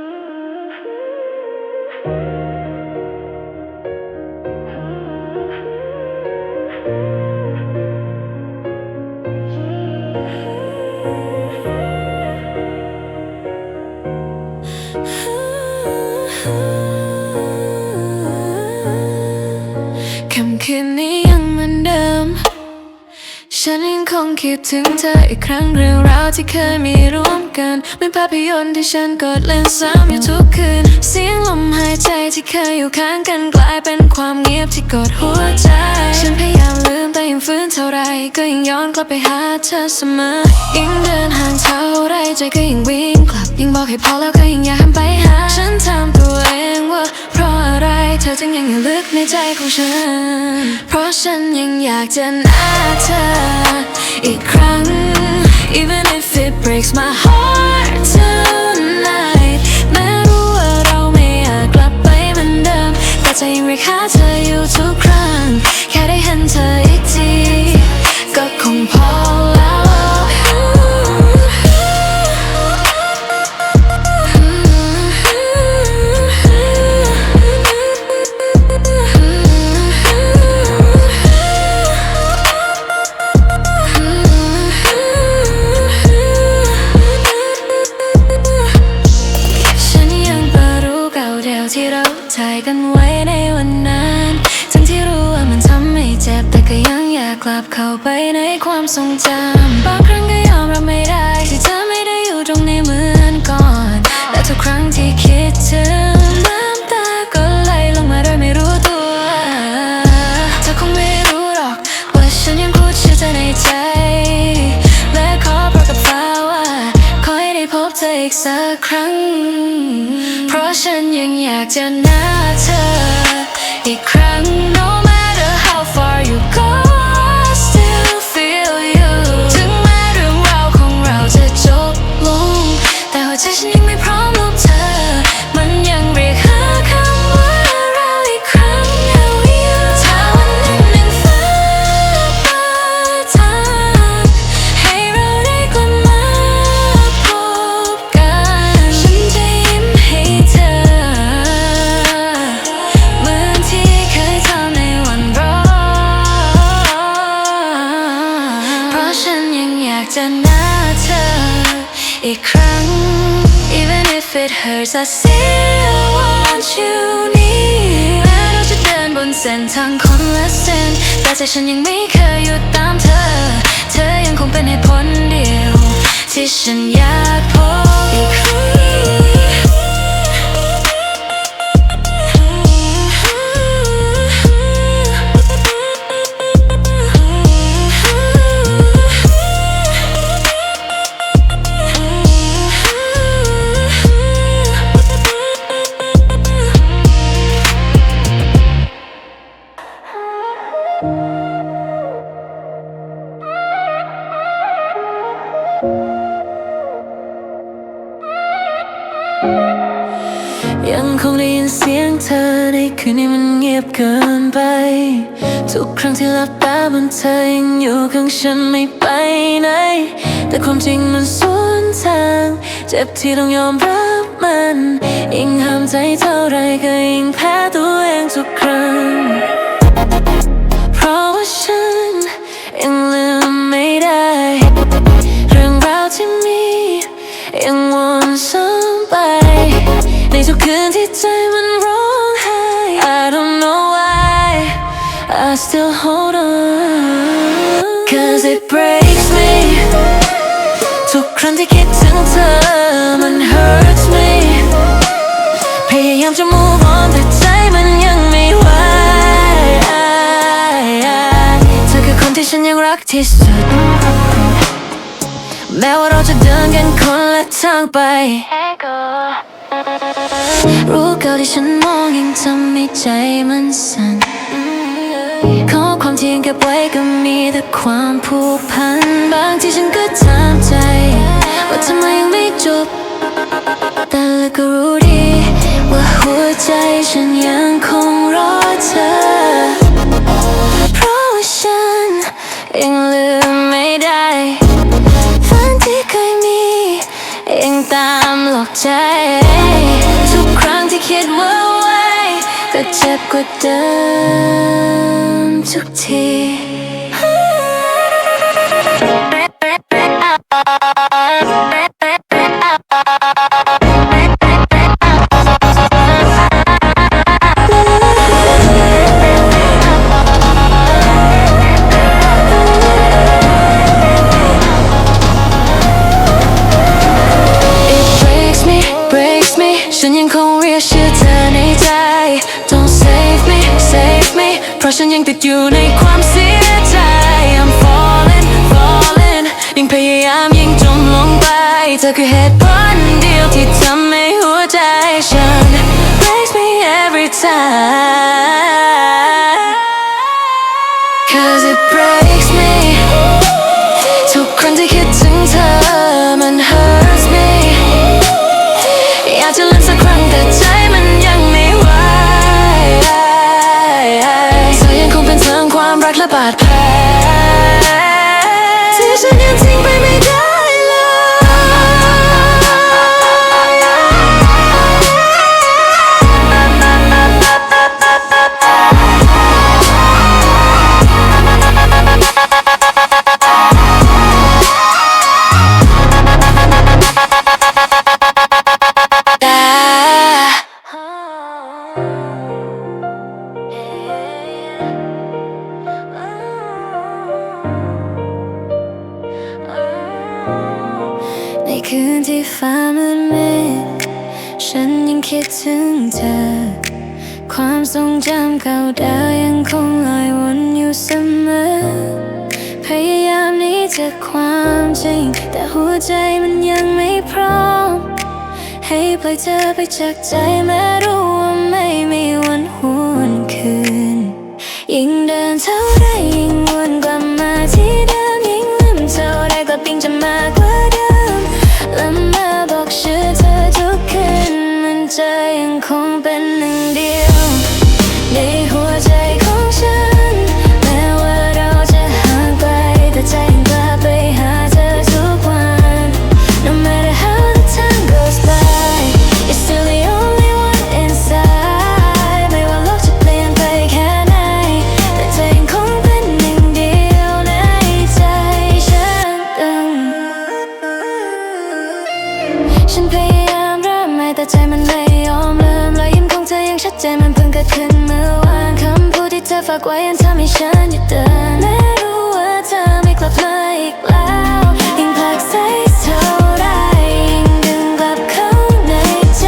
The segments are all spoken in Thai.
ค่ำคืนนี้ยังเหมือนเดิม ฉันยังคงคิดถึงเธออีกครั้งเรื่องราวที่เคยมีร่วม กันเหมือนภาพยนตร์ที่ฉันกดเล่นซ้ำอยู่ทุกคืน เสียงลมหายใจที่เคยอยู่ข้างกันกลายเป็นความเงียบที่กดหัวใจ ฉันพยายามลืมแต่ยังฝืนเท่าไร ก็ยังย้อนกลับไปหาเธอเสมอ ยิ่งเดินห่างเท่าไรใจก็ยังวิ่งกลับยิ่งบอกให้พอแล้วก็ยังอยากหันไปหา ฉันถามตัวเองว่า อะไรเธอจึงยังอยู่ลึกในใจของฉัน เพราะฉันยังอยากจะนัดเธออีกครั้ง even if it breaks my heart tonight แม้รู้ว่าเราไม่อาจกลับไปเหมือนเดิม แต่ใจยังเรียกหาเธออยู่ทุกครั้ง แค่ได้เห็นเธออีกที ก็คงพอแล้ว อีกสักครั้ง เพราะฉันยังอยากจะหน้าเธอ hurts I still want you near แม้เราจะเดินบนเส้นทางคนละเส้น แต่ใจฉันยังไม่เคยหยุดตามเธอ เธอยังคงเป็นเหตุผลเดียว ที่ฉันอยากพบอีกครั้ง ที่ต้องยอมรับมันยิ่งห้ามใจเท่าไรก็ยิ่งแพ้ตัวเองทุกครั้ง เพราะว่าฉันยังลืมไม่ได้ เรื่องราวที่มียังวนซ้ำไป ในทุกคืนที่ใจมันร้องไห้ I don't know why I still hold on Cause it breaks ครั้งที่คิดถึงเธอมัน hurts me พยายามจะ move on แต่ใจมันยังไม่ไหวเธอคือคนที่ฉันยังรักที่สุด แม้ว่าเราจะเดินกันคนละทางไป รู้เก่าที่ฉันมองยังทำให้ใจมันสั่นข้อความ ที่เก็บไว้ก็มีแต่ความผูกพัน บางที่ฉันก็ถามใจ ว่าทำไมยังไม่จบ แต่เราก็รู้ดี ว่าหัวใจฉันยังคงรอเธอ เพราะว่าฉันยังลืมไม่ได้ฝันที่เคยมียังตามหลอกใจ ทุกครั้งที่คิดว่าไวก็เจ็บกว่าเดิ ทุกที ดอยู่ในความเสียใจ I'm falling falling ยิ่งพยายามยิ่งจมลงไป เธอคือเหตุผลเดียวที่ทำให้หัวใจฉัน breaks me every time Cause it breaks ปล่อยเธอไปจากใจแม้รู้ว่าไม่มีวันหัว กไว้ยังทำให้ฉันหยุดเดินแม้รู้ว่าเธอไม่กลับมาอีกแล้วยิ่งผลักใส่เท่าไรยิ่งดึงกลับเข้าในใจ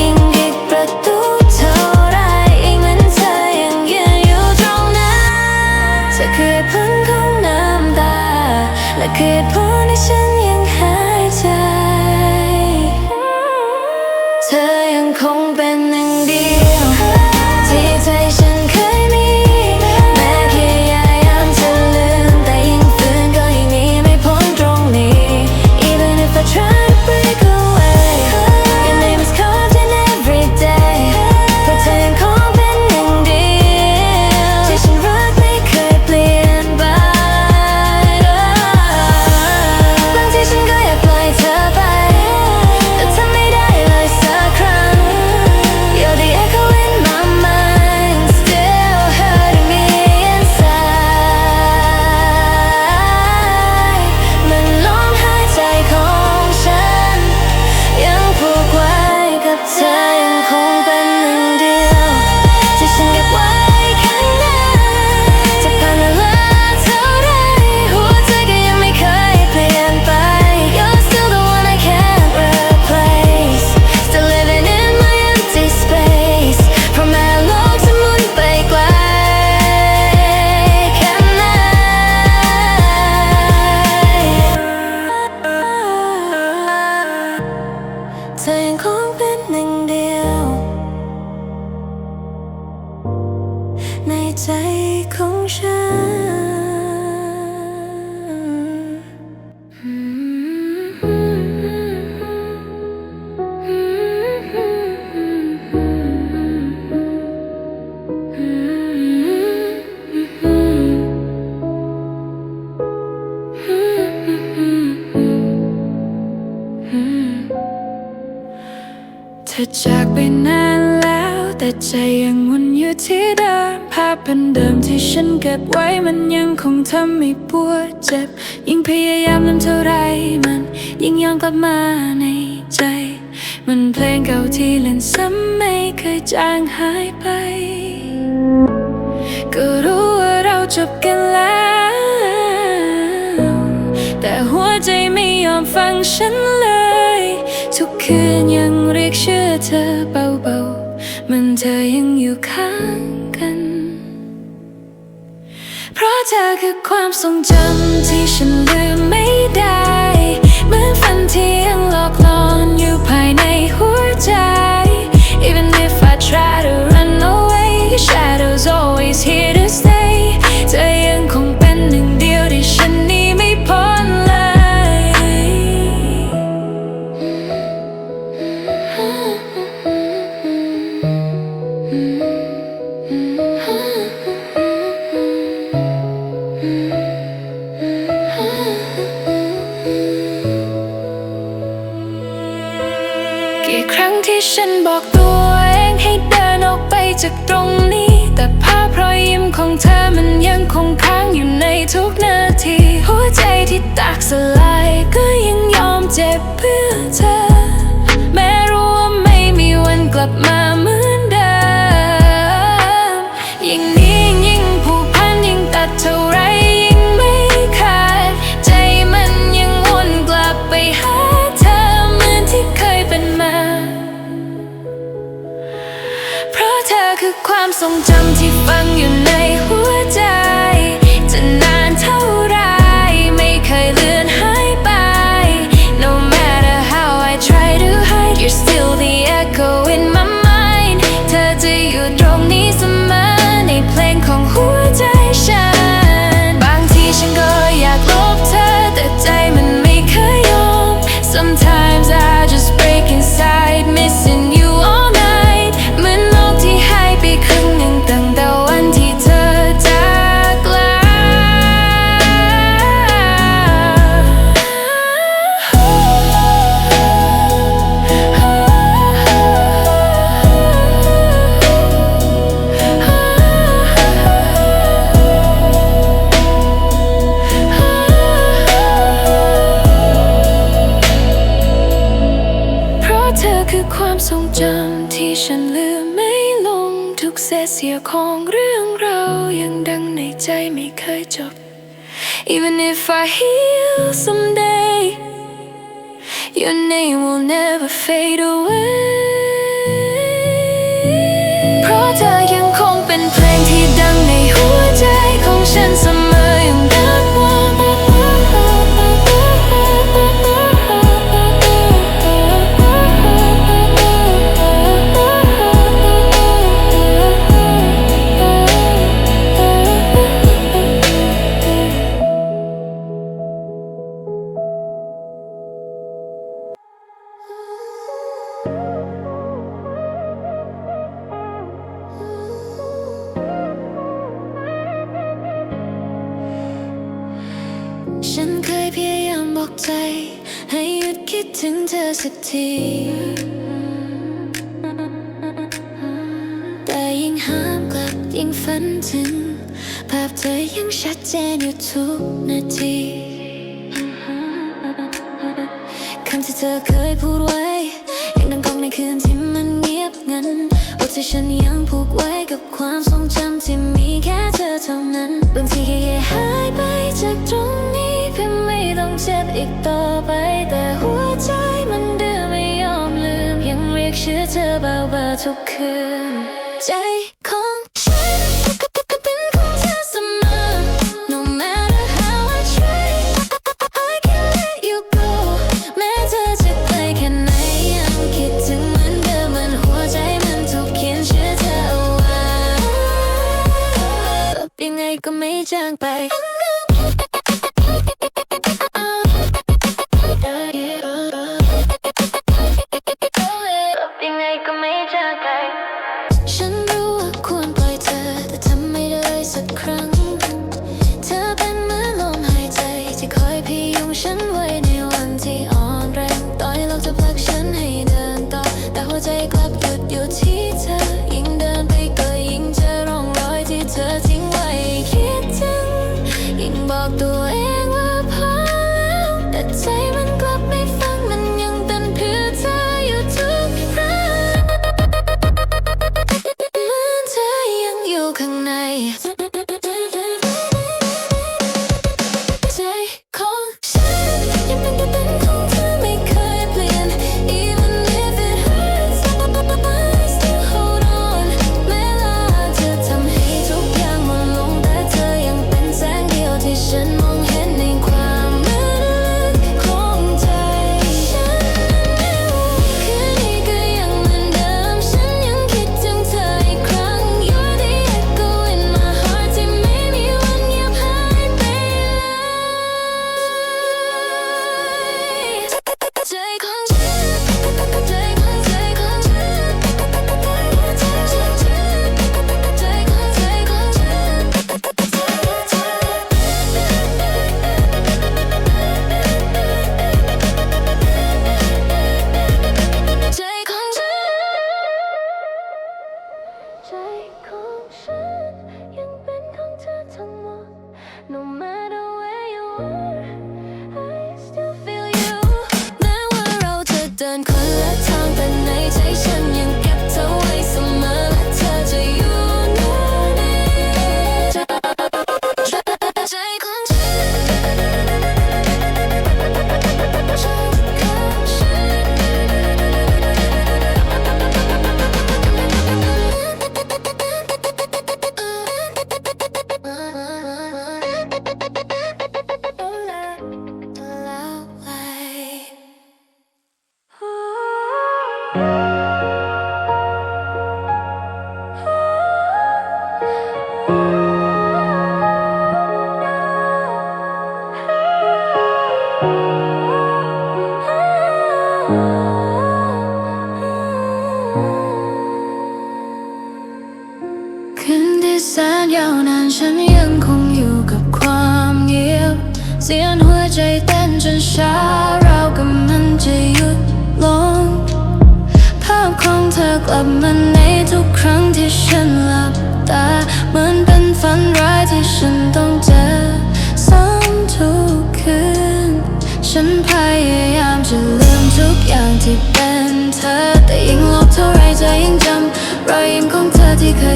ยิ่งอีกประตูเท่าไรยิ่งเหมือนเธอยังยืนอยู่ตรงนั้นเธอคือผลของน้ำตาและคือผลที่ฉันยังหายใจ เธอยังคงเป็นหนึ่ง ใจของฉันเธอจากไปนานแล้วแต่ใจ ฉันเก็บไว้มันยังคงทำให้ปวดเจ็บ ยิ่งพยายามนั้นเท่าไรมัน ยิ่งย้อนกลับมาในใจ มันเพลงเก่าที่เล่นซ้ำไม่เคยจางหายไป ก็รู้ว่าเราจบกันแล้ว แต่หัวใจไม่ยอมฟังฉันเลย ทุกคืนยังเรียกชื่อเธอเบาๆมันเธอยังอยู่ข้าง เธอคือความทรงจำที่ฉันลืมไม่ได้ step ธอคือความทรงจำที่ฉันลืมไม่ลง ทุกเศษเสียของเรื่องเรายังดังในใจไม่เคยจบ Even if I heal someday Your name will never fade away เพราะเธอยังคงเป็นเพลงที่ดังในหัวใจของฉันเสมอ ที่ฉันยังผูกไว้กับความทรงจำที่มีแค่เธอเท่านั้น บางทีแค่หายไปจากตรงนี้เพื่อไม่ต้องเจ็บอีกต่อไป แต่หัวใจมันดื้อไม่ยอมลืม ยังเรียกชื่อเธอเบาๆทุกคืน ใจ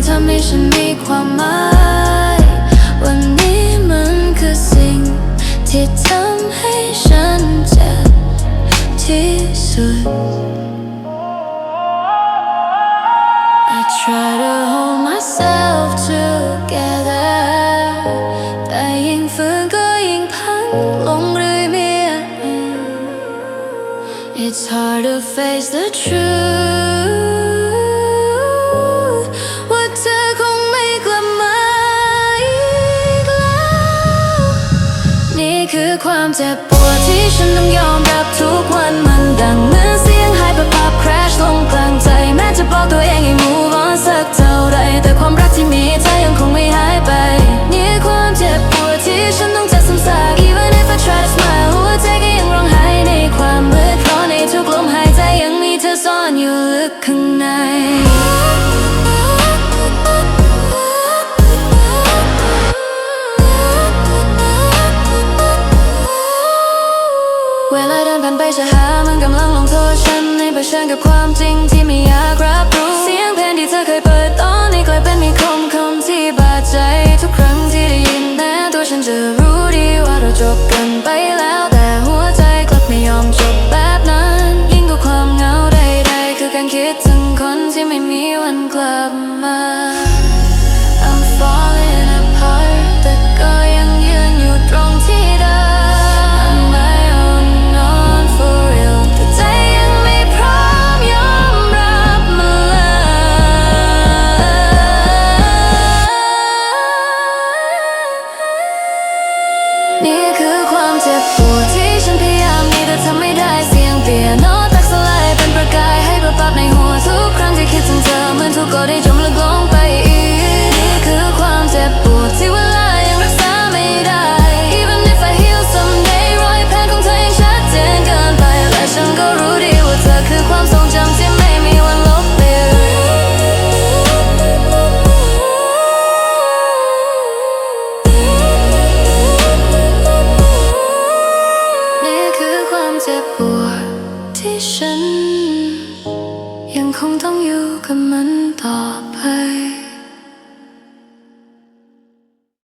ทำให้ฉันมีความหมาย วันนี้มันคือสิ่ง ที่ทำให้ฉันเจ็บที่สุด I try to hold myself together แต่ยิ่งฝืนก็ยิ่งพังลงเรื่อยเมื่อ It's hard to face the truth